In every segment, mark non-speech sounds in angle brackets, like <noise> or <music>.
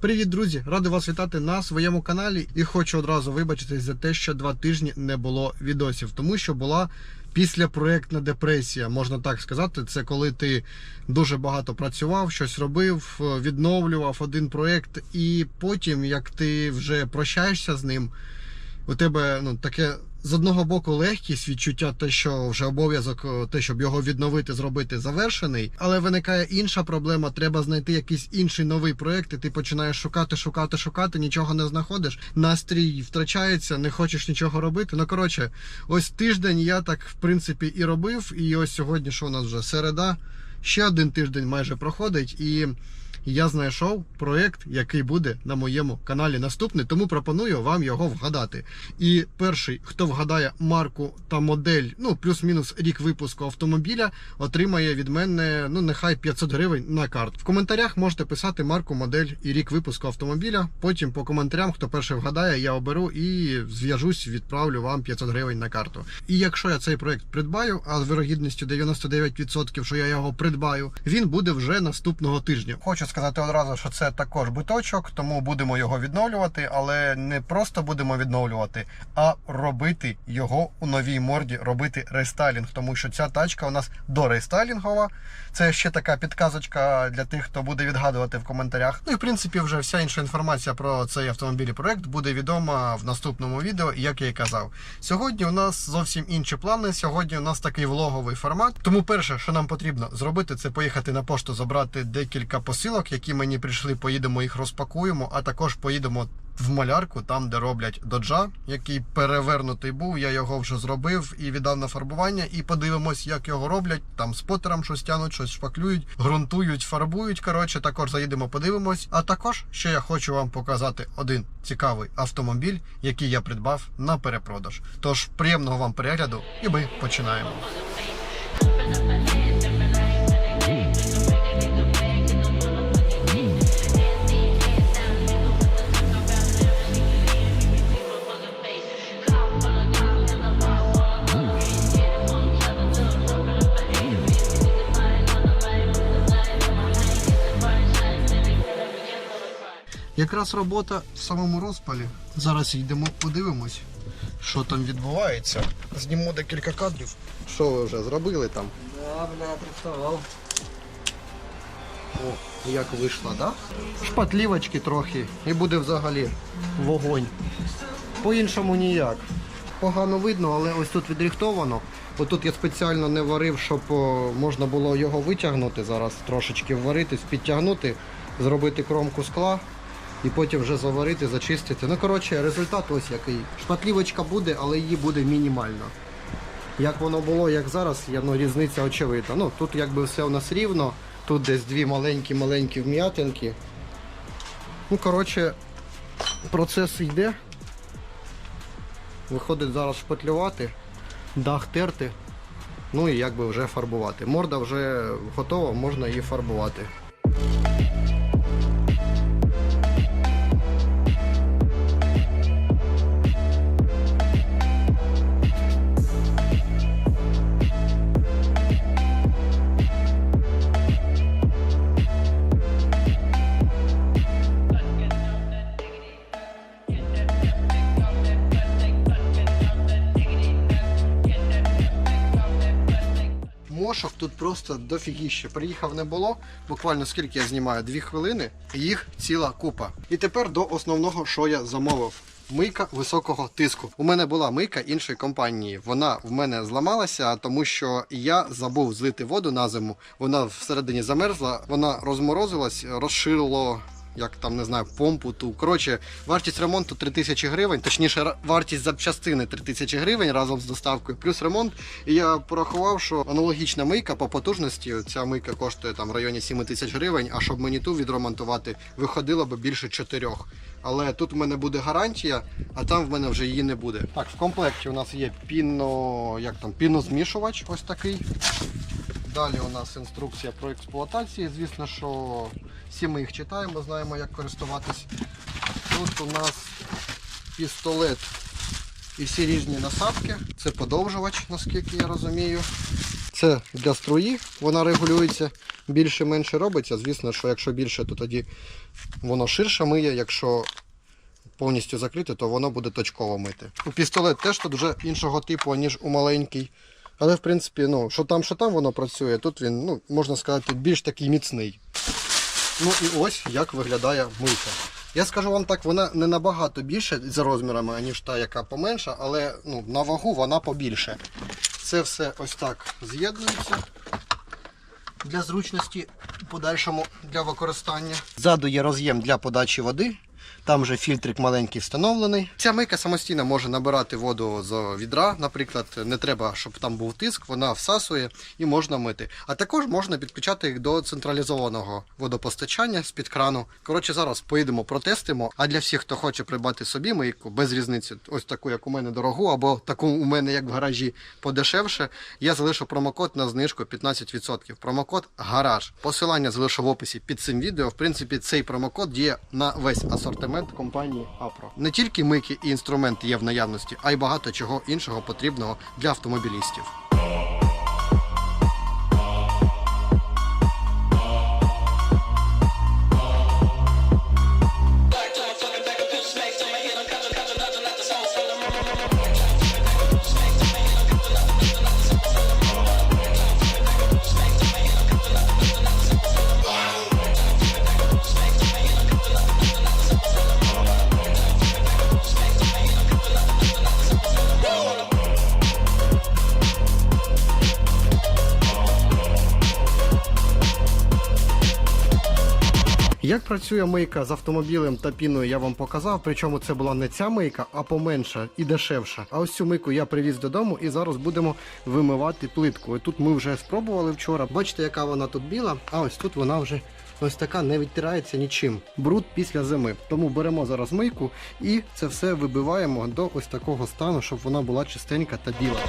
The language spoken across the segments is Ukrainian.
Привіт, друзі! Радий вас вітати на своєму каналі і хочу одразу вибачитись за те, що два тижні не було відосів, тому що була післяпроектна депресія, можна так сказати. Це коли ти дуже багато працював, щось робив, відновлював один проект, і потім, як ти вже прощаєшся з ним, у тебе ну таке з одного боку легкість, відчуття, те, що вже обов'язок, те, щоб його відновити, зробити завершений. Але виникає інша проблема. Треба знайти якийсь інший новий проект, і ти починаєш шукати, шукати, шукати, нічого не знаходиш. Настрій втрачається, не хочеш нічого робити. Ну коротше, ось тиждень я так в принципі і робив. І ось сьогодні, що у нас вже середа, ще один тиждень майже проходить і. Я знайшов проект, який буде на моєму каналі наступний, тому пропоную вам його вгадати. І перший, хто вгадає марку та модель, ну плюс-мінус рік випуску автомобіля, отримає від мене ну нехай 500 гривень на карт. В коментарях можете писати марку, модель і рік випуску автомобіля. Потім по коментарям, хто перший вгадає, я оберу і зв'яжусь, відправлю вам 500 гривень на карту. І якщо я цей проект придбаю, а з вирогідністю 99%, що я його придбаю, він буде вже наступного тижня. Хочу сказати одразу, що це також биточок, тому будемо його відновлювати, але не просто будемо відновлювати, а робити його у новій морді, робити рестайлінг, тому що ця тачка у нас дорестайлінгова. Це ще така підказочка для тих, хто буде відгадувати в коментарях. Ну і в принципі, вже вся інша інформація про цей автомобіль і проект буде відома в наступному відео, як я і казав. Сьогодні у нас зовсім інші плани. Сьогодні у нас такий влоговий формат. Тому перше, що нам потрібно зробити, це поїхати на пошту, забрати декілька посилок, які мені прийшли. Поїдемо їх розпакуємо, а також поїдемо. В малярку, там де роблять доджа, який перевернутий був. Я його вже зробив і віддав на фарбування. І подивимось, як його роблять. Там спотером щось тянуть, щось шпаклюють, ґрунтують, фарбують. Коротше, також заїдемо, подивимось. А також ще я хочу вам показати один цікавий автомобіль, який я придбав на перепродаж. Тож приємного вам перегляду, і ми починаємо. Якраз робота в самому розпалі. Зараз йдемо, подивимось, що там відбувається. Зніму декілька кадрів. Що ви вже зробили там? Да, бля, працював. О, як вийшло, да? Шпатлівочки трохи і буде взагалі вогонь. По-іншому ніяк. Погано видно, але ось тут відрихтовано. Отут я спеціально не варив, щоб можна було його витягнути. Зараз трошечки вваритись, підтягнути, зробити кромку скла і потім вже заварити, зачистити. Ну, коротше, результат ось який. Шпатлівочка буде, але її буде мінімально. Як воно було, як зараз, є, ну, різниця очевидна. Ну, тут якби все у нас рівно, тут десь дві маленькі-маленькі вм'ятинки. Ну, коротше, процес йде. Виходить зараз шпатлювати, дах терти, ну і якби вже фарбувати. Морда вже готова, можна її фарбувати. Просто дофігіще. Приїхав не було. Буквально скільки я знімаю? Дві хвилини, їх ціла купа. І тепер до основного, що я замовив. Мийка високого тиску. У мене була мийка іншої компанії. Вона в мене зламалася, тому що я забув злити воду на зиму. Вона всередині замерзла, вона розморозилась, розширило. Як там не знаю, помпу ту. Коротше, вартість ремонту 3000 гривень, точніше, вартість запчастини 3000 гривень разом з доставкою, плюс ремонт. І я порахував, що аналогічна мийка по потужності, ця мийка коштує там в районі 7 тисяч гривень, а щоб мені ту відремонтувати, виходило би більше 4. Але тут в мене буде гарантія, а там в мене вже її не буде. Так, в комплекті у нас є піно, як там, пінозмішувач ось такий. Далі у нас інструкція про експлуатацію. Звісно, що всі ми їх читаємо, знаємо, як користуватись. Тут у нас пістолет і всі різні насадки. Це подовжувач, наскільки я розумію. Це для струї, вона регулюється. більше-менше робиться. Звісно, що якщо більше, то тоді воно ширше миє. Якщо повністю закрите, то воно буде точково мити. У пістолет теж тут вже іншого типу, ніж у маленький. Але в принципі, ну, що там, що там воно працює, тут він, ну, можна сказати, більш такий міцний. Ну і ось як виглядає мийка. Я скажу вам так, вона не набагато більше за розмірами, ніж та, яка поменша, але ну, на вагу вона побільше. Це все ось так з'єднується для зручності подальшому для використання. Ззаду є роз'єм для подачі води. Там вже фільтрик маленький встановлений. Ця мийка самостійно може набирати воду з відра. Наприклад, не треба, щоб там був тиск, вона всасує і можна мити. А також можна підключати їх до централізованого водопостачання з-під крану. Коротше, зараз поїдемо, протестимо. А для всіх, хто хоче придбати собі мийку, без різниці, ось таку, як у мене дорогу, або таку у мене, як в гаражі, подешевше, я залишу промокод на знижку 15%. Промокод гараж. Посилання залишу в описі під цим відео. В принципі, цей промокод діє на весь асортимент компанії Апро. Не тільки мики і інструменти є в наявності, а й багато чого іншого потрібного для автомобілістів. Як працює мийка з автомобілем та піною, я вам показав. Причому це була не ця мийка, а поменша і дешевша. А ось цю мийку я привіз додому і зараз будемо вимивати плитку. І тут ми вже спробували вчора. Бачите, яка вона тут біла, а ось тут вона вже ось така не відтирається нічим. Бруд після зими. Тому беремо зараз мийку і це все вибиваємо до ось такого стану, щоб вона була чистенька та біла.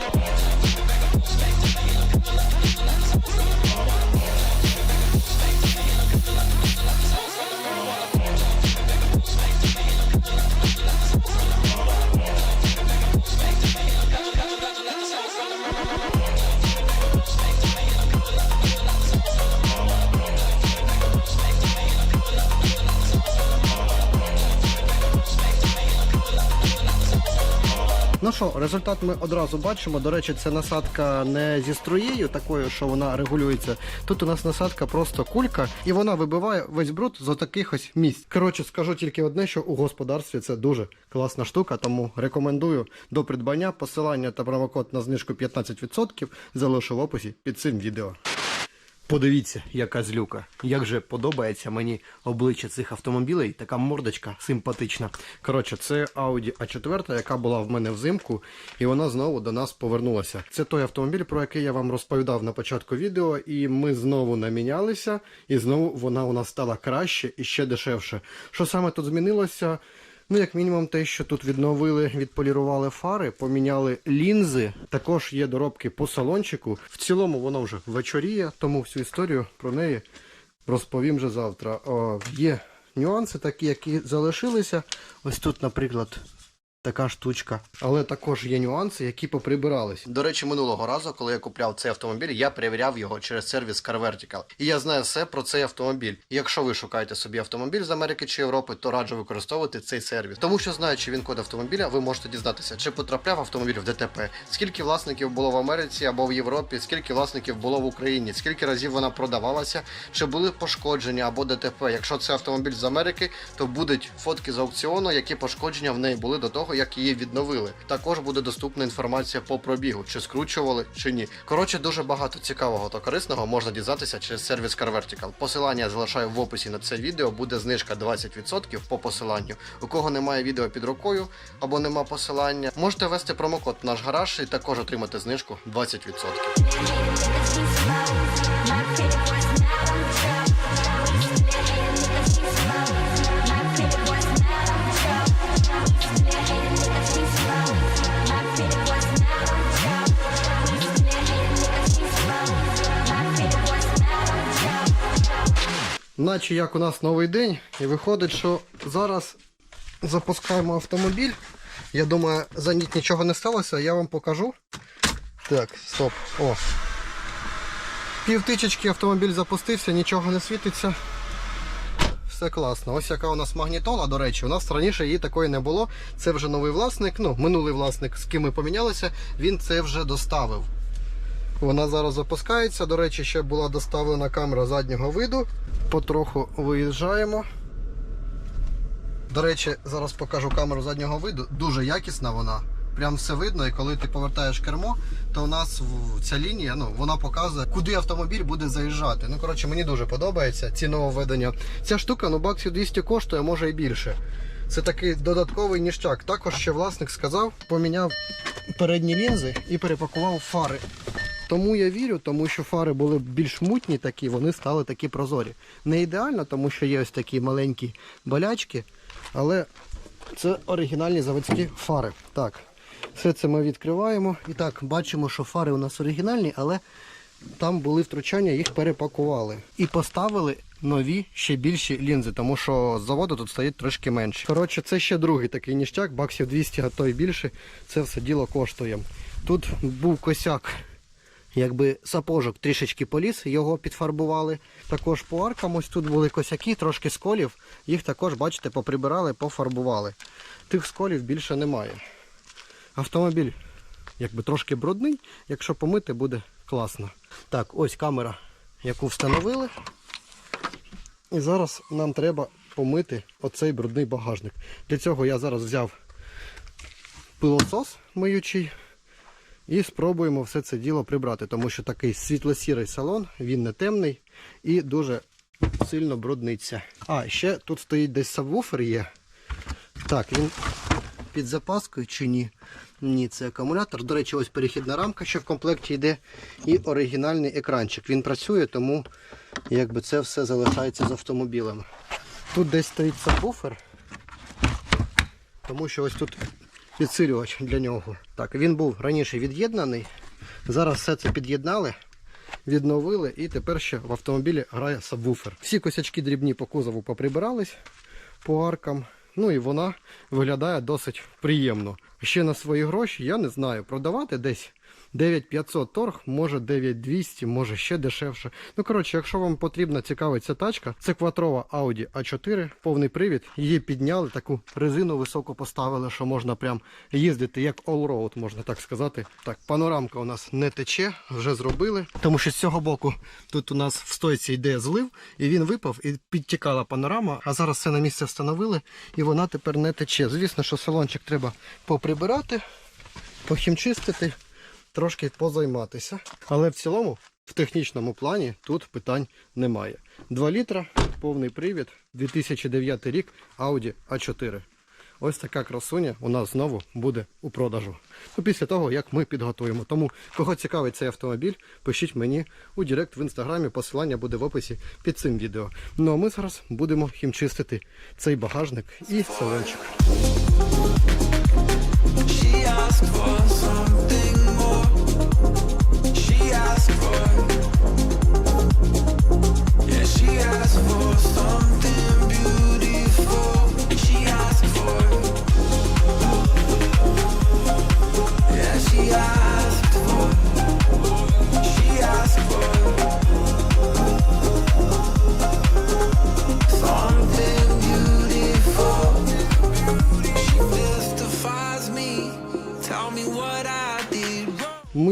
Що, результат ми одразу бачимо. До речі, це насадка не зі струєю, такою, що вона регулюється. Тут у нас насадка просто кулька, і вона вибиває весь бруд з отаких ось місць. Коротше, скажу тільки одне, що у господарстві це дуже класна штука, тому рекомендую до придбання. Посилання та промокод на знижку 15% залишу в описі під цим відео. Подивіться, яка злюка. Як же подобається мені обличчя цих автомобілей, така мордочка симпатична. Коротше, це Audi A4, яка була в мене взимку, і вона знову до нас повернулася. Це той автомобіль, про який я вам розповідав на початку відео, і ми знову намінялися, і знову вона у нас стала краще і ще дешевше. Що саме тут змінилося? Ну, як мінімум, те, що тут відновили, відполірували фари, поміняли лінзи. Також є доробки по салончику. В цілому воно вже вечоріє, тому всю історію про неї розповім вже завтра. О, є нюанси такі, які залишилися. Ось тут, наприклад. Така штучка. Але також є нюанси, які поприбирались. До речі, минулого разу, коли я купляв цей автомобіль, я перевіряв його через сервіс Car Vertical. І я знаю все про цей автомобіль. І якщо ви шукаєте собі автомобіль з Америки чи Європи, то раджу використовувати цей сервіс. Тому що знаючи він код автомобіля, ви можете дізнатися, чи потрапляв автомобіль в ДТП, скільки власників було в Америці або в Європі, скільки власників було в Україні, скільки разів вона продавалася, чи були пошкодження або ДТП. Якщо це автомобіль з Америки, то будуть фотки з аукціону, які пошкодження в неї були до того, як її відновили. Також буде доступна інформація по пробігу, чи скручували, чи ні. Коротше, дуже багато цікавого та корисного можна дізнатися через сервіс Car Vertical. Посилання я залишаю в описі на це відео. Буде знижка 20% по посиланню. У кого немає відео під рукою або нема посилання, можете ввести промокод наш гараж і також отримати знижку 20%. Наче як у нас новий день, і виходить, що зараз запускаємо автомобіль. Я думаю, за ніч нічого не сталося, я вам покажу. Так, стоп. О. Півтичечки автомобіль запустився, нічого не світиться. Все класно. Ось яка у нас магнітола, до речі, у нас раніше її такої не було. Це вже новий власник, ну, минулий власник, з ким ми помінялися, він це вже доставив. Вона зараз запускається. До речі, ще була доставлена камера заднього виду. Потроху виїжджаємо. До речі, зараз покажу камеру заднього виду. Дуже якісна вона. Прям все видно, і коли ти повертаєш кермо, то у нас ця лінія, ну вона показує, куди автомобіль буде заїжджати. Ну коротше, мені дуже подобається ці нововведення. Ця штука, ну баксів 200 коштує, може і більше. Це такий додатковий ніштяк. Також ще власник сказав, поміняв передні лінзи і перепакував фари. Тому я вірю, тому що фари були більш мутні такі, вони стали такі прозорі. Не ідеально, тому що є ось такі маленькі болячки, але це оригінальні заводські фари. Так, все це ми відкриваємо. І так, бачимо, що фари у нас оригінальні, але там були втручання, їх перепакували. І поставили нові ще більші лінзи, тому що з заводу тут стоїть трошки менше. Коротше, це ще другий такий ніштяк, баксів 200, а то й більше. Це все діло коштує. Тут був косяк якби сапожок трішечки поліз, його підфарбували. Також по аркам ось тут були косяки, трошки сколів. Їх також, бачите, поприбирали, пофарбували. Тих сколів більше немає. Автомобіль якби трошки брудний, якщо помити, буде класно. Так, ось камера, яку встановили. І зараз нам треба помити оцей брудний багажник. Для цього я зараз взяв пилосос миючий. І спробуємо все це діло прибрати, тому що такий світло-сірий салон, він не темний і дуже сильно брудниться. А, ще тут стоїть десь сабвуфер є. Так, він під запаскою чи ні? Ні, це акумулятор. До речі, ось перехідна рамка, що в комплекті йде, і оригінальний екранчик. Він працює, тому якби це все залишається з автомобілем. Тут десь стоїть сабвуфер, тому що ось тут підсилювач для нього. Так, він був раніше від'єднаний. Зараз все це під'єднали, відновили і тепер ще в автомобілі грає сабвуфер. Всі косячки дрібні по кузову поприбирались по аркам. Ну і вона виглядає досить приємно. Ще на свої гроші я не знаю, продавати десь 9500 торг, може 9200, може ще дешевше. Ну коротше, якщо вам потрібна цікава ця тачка, це кватрова Audi A4, повний привід. Її підняли, таку резину високо поставили, що можна прям їздити як all-road, можна так сказати. Так, панорамка у нас не тече, вже зробили. Тому що з цього боку тут у нас в стойці йде злив, і він випав, і підтікала панорама. А зараз все на місце встановили, і вона тепер не тече. Звісно, що салончик треба поприбирати, похімчистити трошки позайматися. Але в цілому, в технічному плані, тут питань немає. 2 літра, повний привід, 2009 рік, Audi A4. Ось така красуня у нас знову буде у продажу. Ну, після того, як ми підготуємо. Тому, кого цікавить цей автомобіль, пишіть мені у Директ в інстаграмі. Посилання буде в описі під цим відео. Ну а ми зараз будемо хімчистити цей багажник і салончик. For. Yeah, she asked for something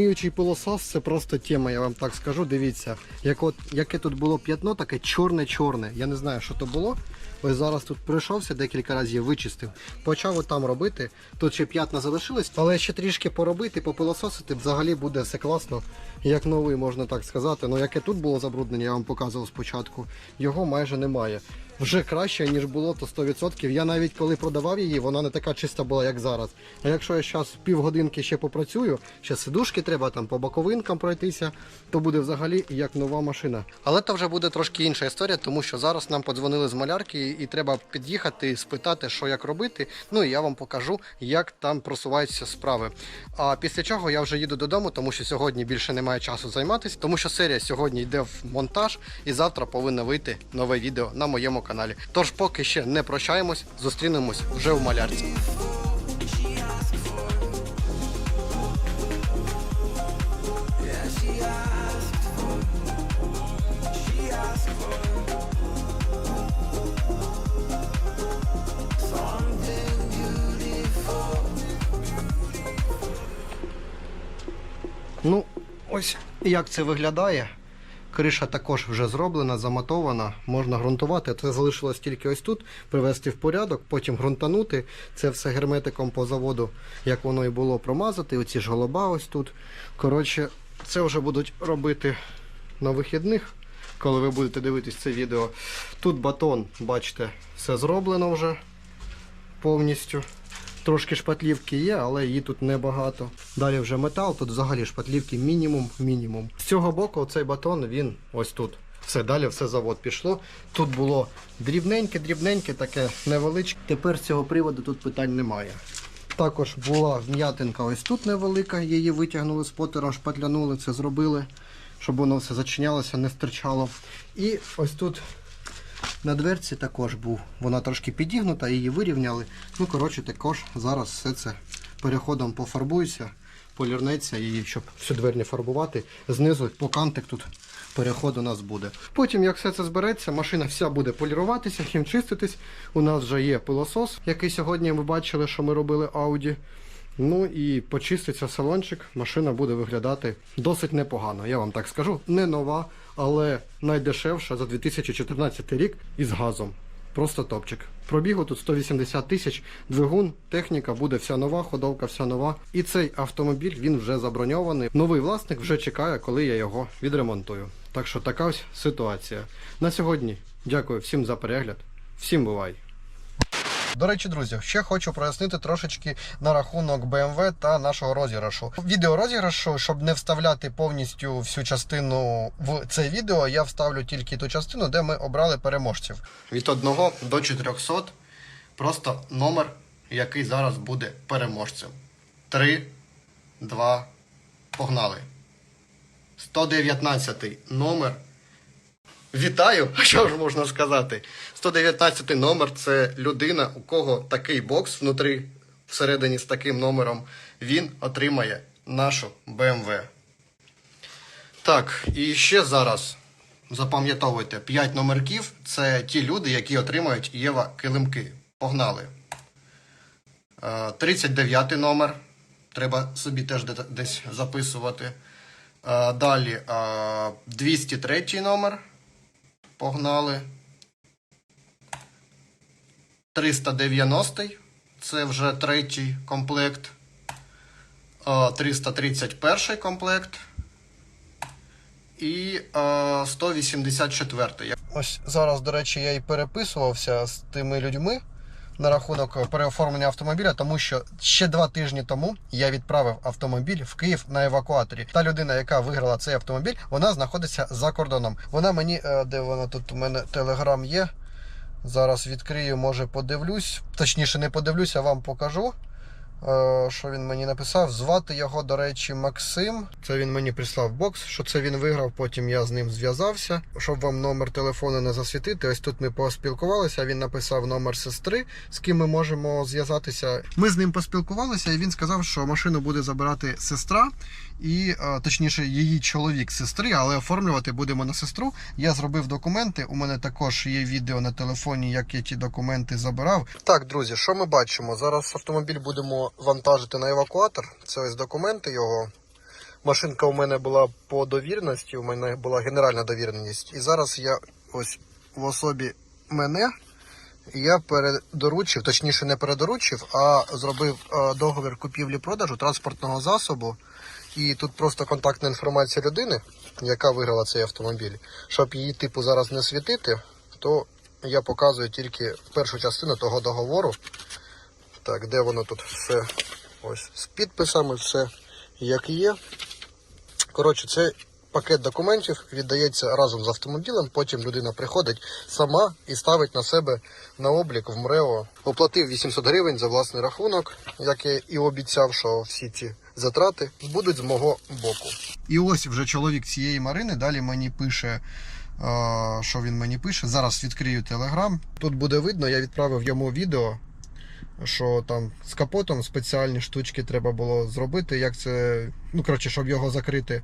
Миючий пилосос це просто тема, я вам так скажу. Дивіться, як от, яке тут було п'ятно, таке чорне-чорне. Я не знаю, що то було. Ось зараз тут пройшовся декілька разів, вичистив. Почав там робити. Тут ще п'ятна залишилось, але ще трішки поробити, попилососити, взагалі буде все класно. Як новий, можна так сказати. Ну яке тут було забруднення, я вам показував спочатку. Його майже немає. Вже краще, ніж було, то 100%. Я навіть коли продавав її, вона не така чиста була, як зараз. А якщо я зараз півгодинки ще попрацюю, ще сидушки треба там по боковинкам пройтися, то буде взагалі як нова машина. Але це вже буде трошки інша історія, тому що зараз нам подзвонили з малярки і треба під'їхати, спитати, що як робити. Ну і я вам покажу, як там просуваються справи. А після чого я вже їду додому, тому що сьогодні більше немає часу займатися, тому що серія сьогодні йде в монтаж, і завтра повинно вийти нове відео на моєму каналі. Тож, поки ще не прощаємось, зустрінемось вже в малярці. Ну, ось як це виглядає. Криша також вже зроблена, замотована, можна ґрунтувати. Це залишилось тільки ось тут, привести в порядок, потім ґрунтанути. Це все герметиком по заводу, як воно і було, промазати. Оці ж голоба ось тут. Коротше, це вже будуть робити на вихідних, коли ви будете дивитись це відео. Тут батон, бачите, все зроблено вже повністю. Трошки шпатлівки є, але її тут небагато. Далі вже метал, тут взагалі шпатлівки мінімум, мінімум. З цього боку цей батон, він ось тут. Все, далі все завод пішло. Тут було дрібненьке, дрібненьке, таке невеличке. Тепер з цього приводу тут питань немає. Також була вм'ятинка ось тут невелика, її витягнули з потером, шпатлянули, це зробили, щоб воно все зачинялося, не стирчало. І ось тут на дверці також був. Вона трошки підігнута, її вирівняли. Ну, коротше, також зараз все це переходом пофарбується, полірнеться і щоб всю двері не фарбувати. Знизу по кантик тут переход у нас буде. Потім, як все це збереться, машина вся буде поліруватися, хімчиститись. У нас вже є пилосос, який сьогодні ви бачили, що ми робили Audi. Ну і почиститься салончик, машина буде виглядати досить непогано. Я вам так скажу, не нова, але найдешевша за 2014 рік із газом. Просто топчик. Пробігу тут 180 тисяч, двигун, техніка буде вся нова, ходовка вся нова. І цей автомобіль він вже заброньований. Новий власник вже чекає, коли я його відремонтую. Так що така ось ситуація. На сьогодні дякую всім за перегляд. Всім бувай! До речі, друзі, ще хочу прояснити трошечки на рахунок BMW та нашого розіграшу. Відео розіграшу, щоб не вставляти повністю всю частину в це відео, я вставлю тільки ту частину, де ми обрали переможців. Від 1 до 400 просто номер, який зараз буде переможцем. 3, 2, погнали. 119 номер. Вітаю! <laughs> Що ж можна сказати? 119 номер це людина, у кого такий бокс внутрі, всередині з таким номером. Він отримає нашу BMW. Так, і ще зараз запам'ятовуйте 5 номерків це ті люди, які отримають Єва килимки. Погнали. Е, 39 номер. Треба собі теж десь записувати. Е, Далі е, 203 номер. Погнали. 390 це вже третій комплект. Е, 331 комплект. І е, 184. Ось зараз, до речі, я і переписувався з тими людьми на рахунок переоформлення автомобіля, тому що ще два тижні тому я відправив автомобіль в Київ на евакуаторі. Та людина, яка виграла цей автомобіль, вона знаходиться за кордоном. Вона мені, е, де вона тут у мене телеграм є. Зараз відкрию, може подивлюсь. Точніше, не подивлюся, вам покажу. Е, Що він мені написав? Звати його, до речі, Максим. Це він мені прислав бокс, що це він виграв. Потім я з ним зв'язався. Щоб вам номер телефону не засвітити. Ось тут ми поспілкувалися. Він написав номер сестри, з ким ми можемо зв'язатися. Ми з ним поспілкувалися, і він сказав, що машину буде забирати сестра, і е, точніше, її чоловік сестри, але оформлювати будемо на сестру. Я зробив документи. У мене також є відео на телефоні, як я ті документи забирав. Так, друзі, що ми бачимо? Зараз автомобіль будемо вантажити на евакуатор. Це ось документи його. Машинка у мене була по довіреності, у мене була генеральна довіреність. І зараз я ось в особі мене я передоручив, точніше не передоручив, а зробив е, договір купівлі-продажу транспортного засобу. І тут просто контактна інформація людини, яка виграла цей автомобіль. Щоб її типу зараз не світити, то я показую тільки першу частину того договору. Так, де воно тут все ось з підписами, все як є. Коротше, це пакет документів віддається разом з автомобілем. Потім людина приходить сама і ставить на себе на облік в МРЕО. Оплатив 800 гривень за власний рахунок, як я і обіцяв, що всі ці затрати будуть з мого боку. І ось вже чоловік цієї Марини далі мені пише. е, Що він мені пише? Зараз відкрию телеграм. Тут буде видно, я відправив йому відео, що там з капотом спеціальні штучки треба було зробити. Як це, ну коротше, щоб його закрити.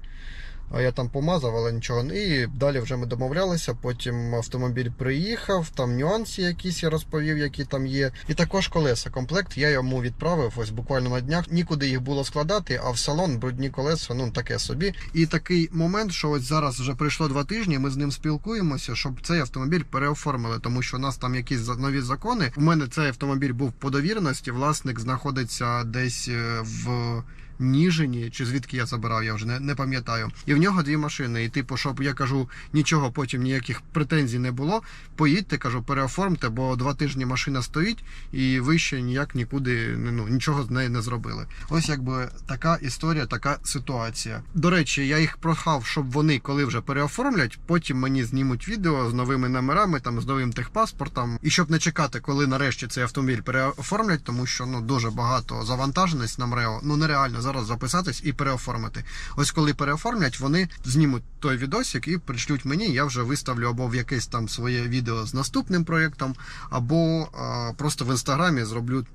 Я там помазав, але нічого. І далі вже ми домовлялися. Потім автомобіль приїхав, там нюанси якісь я розповів, які там є. І також колеса. Комплект я йому відправив ось буквально на днях. Нікуди їх було складати, а в салон брудні колеса, ну таке собі. І такий момент, що ось зараз вже пройшло два тижні. Ми з ним спілкуємося, щоб цей автомобіль переоформили, тому що у нас там якісь нові закони. У мене цей автомобіль був по довіреності. Власник знаходиться десь е, в. Ніжині, чи звідки я забирав, я вже не, не пам'ятаю. І в нього дві машини. І типу, щоб я кажу, нічого потім ніяких претензій не було. Поїдьте, кажу, переоформте, бо два тижні машина стоїть, і ви ще ніяк нікуди ну, нічого з нею не зробили. Ось якби така історія, така ситуація. До речі, я їх прохав, щоб вони, коли вже переоформлять, потім мені знімуть відео з новими номерами, там з новим техпаспортом. І щоб не чекати, коли нарешті цей автомобіль переоформлять, тому що ну дуже багато завантаженість на МРЕО. Ну нереально зараз записатись і переоформити. Ось коли переоформлять, вони знімуть той відосик і пришлють мені. Я вже виставлю або в якесь там своє відео з наступним проєктом, або а, просто в інстаграмі зроблю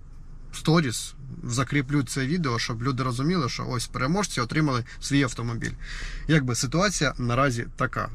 сторіс, закріплю це відео, щоб люди розуміли, що ось переможці отримали свій автомобіль. Якби ситуація наразі така.